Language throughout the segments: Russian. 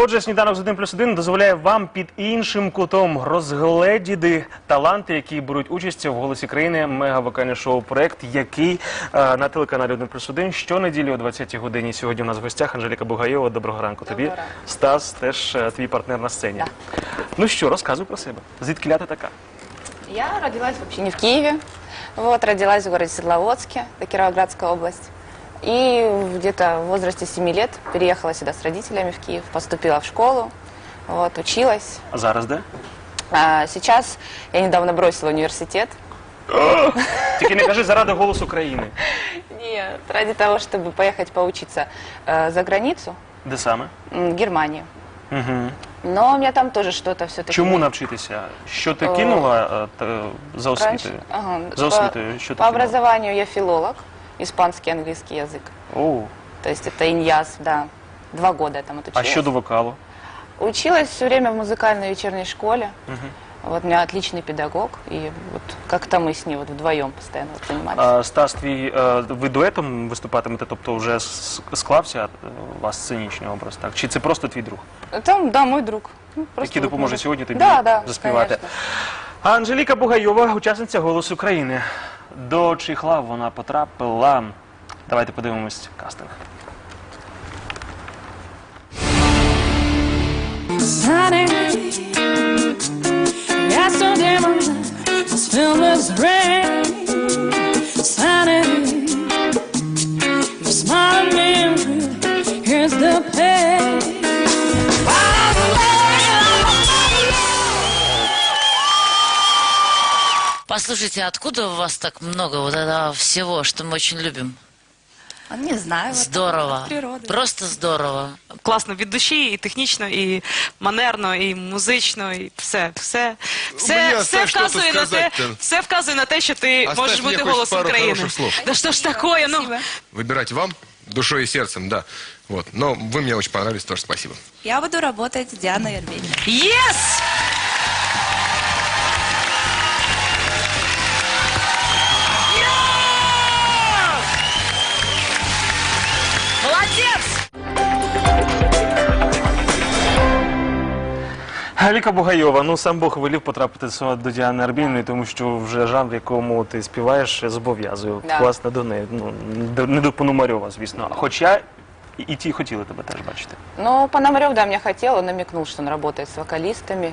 Отже, сніданок з 1 плюс 1 дозволяє вам під іншим кутом розгледіти таланти, які беруть участь в голосі країни мегавокальне шоу проект, який е, на телеканалі 1 плюс 1 щонеділі о 20-й годині. Сьогодні у нас в гостях Анжеліка Бугайова. Доброго ранку тобі. Ранку. Стас теж е, твій партнер на сцені. Ну що, розказуй про себе. Звідки ти така? Я родилась вообще не в Киеве, вот, родилась в городе Свердловодске, это Кировоградская область. И где-то в возрасте 7 лет переехала сюда с родителями в Киев, поступила в школу, вот, училась. А зараз де? А сейчас я недавно бросила университет. Тільки не кажи заради голосу країни. Нет, ради того, чтобы поехать поучиться э, за границу, Де саме? м, в Германию. Угу. Но у меня там тоже что-то все-таки... Чому навчитися? Що ти Е, кинула е, та- за освітою? Ага, За по- освітою, що ти По кинула? образованию я филолог, испанский, английский язык. О, То есть это иньяс, да. Два года я там а отучилась. щодо вокалу? Училась все время в музыкальной вечерней школе. Вот у меня отличный педагог, и вот как-то мы с ней вот вдвоем постоянно вот занимались. А, Стас, твій, е, ви дуетом виступатимете, тобто вже с- склався е, у вас сценічний образ, так? Чи це просто твій друг, Там, да, мой друг. Ну, просто який вот допоможе мы- сьогодні тобі да, да, заспівати? конечно. А Анжеліка Бугайова, учасниця «Голос України». До чехла вона потрапила. Давайте подивимось кастинг. Sunny. Послушайте, откуда у вас так много вот этого всего, что мы очень любим? А, Не знаю. вот Здорово. от природы. Просто здорово. класно від душі, і технічно, і манерно, і музично, і все, все, все, Мені все оставь що вказує тут на те, сказати-то. все вказує на те, що ти Оставь можеш мені бути хоч голосом пару країни. хороших слов. Да що ж такое, ну. Спасибо. Выбирать вам душой и сердцем, да. Вот. Но вы мне очень понравились, тоже спасибо. Я буду работать с Дианой Арбенина. Єс! Молодец! Галіка Бугайова, ну сам Бог велів потрапити до Діани Арбіної, тому що вже жанр, якому ти співаєш, зобов'язує. Да. Власне, до неї. Ну, до- не до Пономарьова, звісно. Хоча і, і ті хотіли тебе теж бачити. Ну, Пономарев, да, меня хотел, он намекнул, что он работает с вокалистами.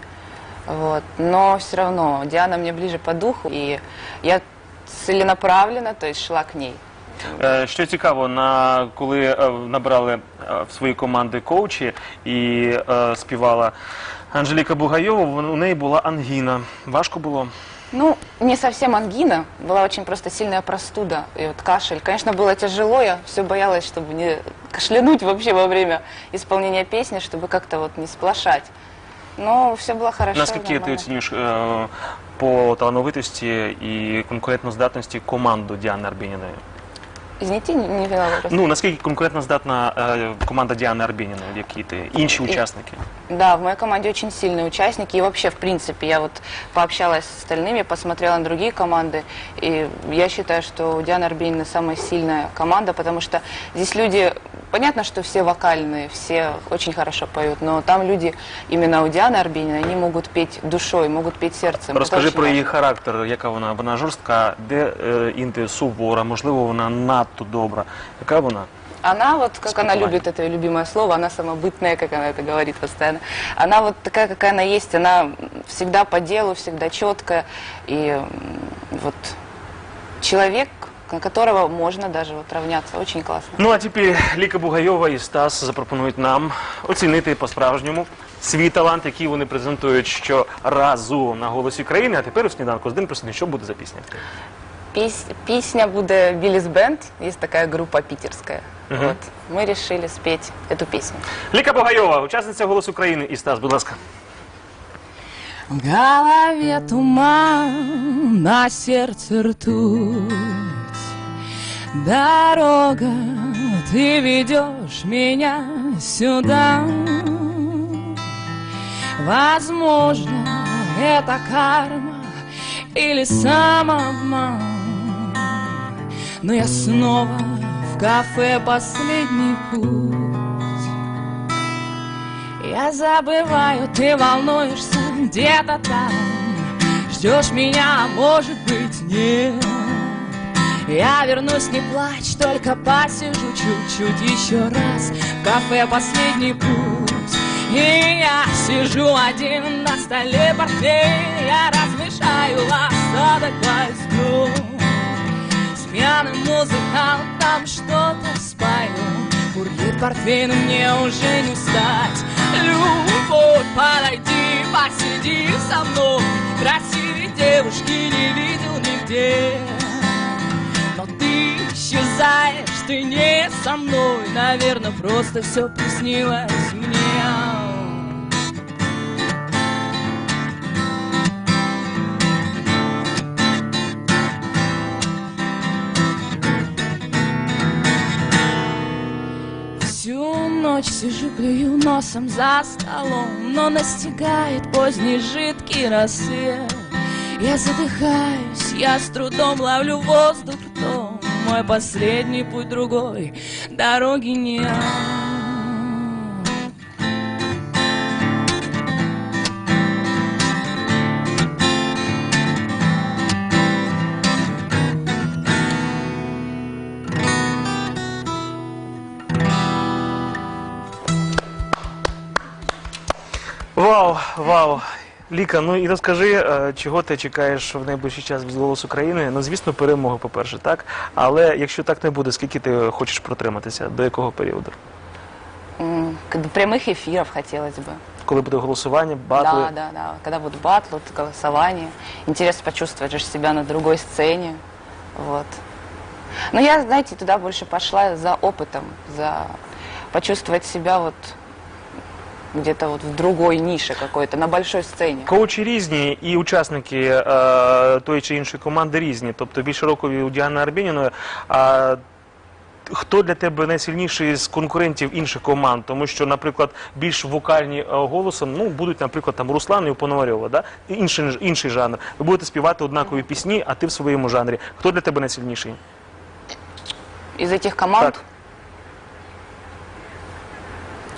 Вот. Но все равно Диана мне ближе по духу, и я целенаправленно, то есть шла к ней. Е, Що цікаво, на коли е, набрали е, в свої команди коучі і е, співала Анжеліка Бугайова, вон- у неї була ангіна. Важко було. Ну, не совсем ангина, была очень просто сильная простуда и вот кашель. Конечно, было тяжело, я все боялась, чтобы не кашлянуть вообще во время исполнения песни, чтобы как-то вот не сплошать. Но все было хорошо. Наскільки ти нормально. оцінюєш е, по талановитості і конкурентноздатності команду Діани Арбініної? Извините, не, не поняла вопрос. Ну наскільки конкурентноздатна е, команда Діани Арбініної, які ти інші учасники? Да, в моей команде очень сильные участники. И вообще, в принципе, я вот пообщалась с остальными, посмотрела на другие команды. И я считаю, что у Дианы Арбенина самая сильная команда, потому что здесь люди... Понятно, что все вокальные, все очень хорошо поют, но там люди, именно у Дианы Арбениной, они могут петь душой, могут петь сердцем. Это Розкажи очень про її важно. характер, яка вона? Вона жорстка, де е, інти сувора, можливо, вона надто добра. Яка вона? Она вот, как она Спокойно. любит это её любимое слово, она самобытная, как она это говорит постоянно. Она вот такая, какая она есть, она всегда по делу, всегда четкая. И м, вот человек, на которого можно даже вот равняться, очень классно. Ну а тепер Ліка Бугайова і Стас запропонують нам оцінити по-справжньому свій талант, який вони презентують щоразу на голосі країни. А тепер у сніданку з день просто що буде за пісня? Песня будет Биллис Бенд, есть такая группа питерская. Вот. Мы решили спеть эту песню. Ліка Бугайова, учасниця голосу країни і Стас, будь ласка. В голове туман, на сердце ртуть. Дорога, ты ведешь меня сюда. Возможно, это карма или самообман. Но я снова в кафе последний путь. Я забываю, ты волнуешься где-то там Ждешь меня, может быть нет Я вернусь, не плачь, только посижу чуть-чуть еще раз. В кафе последний путь И я сижу один на столе портфель. Я размешаю остаток возьму. С пьяным музыкантом что-то спою. Курит портвейн, мне уже не устать Любовь, подойди, посиди со мной. Красивей девушки не видел нигде ты не со мной Наверное, просто все приснилось мне. Всю ночь сижу, клюю носом за столом Но настигает поздний жидкий рассвет. Я задыхаюсь, я с трудом ловлю воздух ртом Мой последний путь другой, дороги нет Вау, вау. Ліка, ну і розкажи, е, чого ти чекаєш в найближчий час від «Голосу України? Ну, звісно, перемоги, по-перше, так? Але якщо так не буде, скільки ти хочеш протриматися? До якого періоду? М, к- До прямых эфиров хотелось бы. Коли буде голосування, батли? Да, да, да. Когда будут батлы, вот голосование. Интересно почувствовать же себя на другой сцене. Вот. Но я, знаете, туда больше пошла за опытом, за почувствовать себя вот где-то вот в другой нише какой-то, на большой сцене. Коучі різні і учасники е, тої чи іншої команди різні. Тобто більш широкові у Діани Арбєніної. А хто для тебе найсильніший з конкурентів інших команд? Тому що, наприклад, більш вокальні е, голосом ну, будуть, наприклад, там Руслан і Пономарьова, да? Інший, інший жанр. Ви будете співати однакові пісні, а ти в своєму жанрі. Хто для тебе найсильніший? Из этих команд, Так.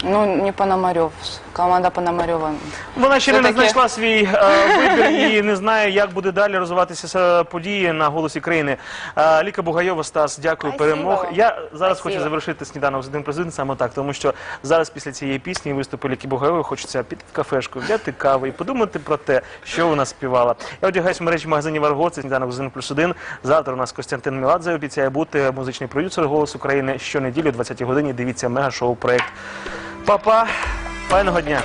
Ну, не Пономарев, команда Пономарева. Вона ще не Все-таки- знайшла свій е, вибір і не знає, як буде далі розвиватися е, події на голосі країни. Е, Ліка Бугайова, Стас, дякую, Спасибо перемог. вам. Я зараз Спасибо. хочу завершити сніданок з одним президентом саме так, тому що зараз після цієї пісні і виступу Ліки Бугайової хочеться піти в кафешку, взяти каву і подумати про те, що вона співала. Я одягаюсь в мережі магазинів Арго, це сніданок з 1 плюс 1. Завтра у нас Костянтин Міладзе обіцяє бути музичний продюсер «Голос України». Щонеділі о 20 годині дивіться мега-шоу проект. Па-па, файного дня!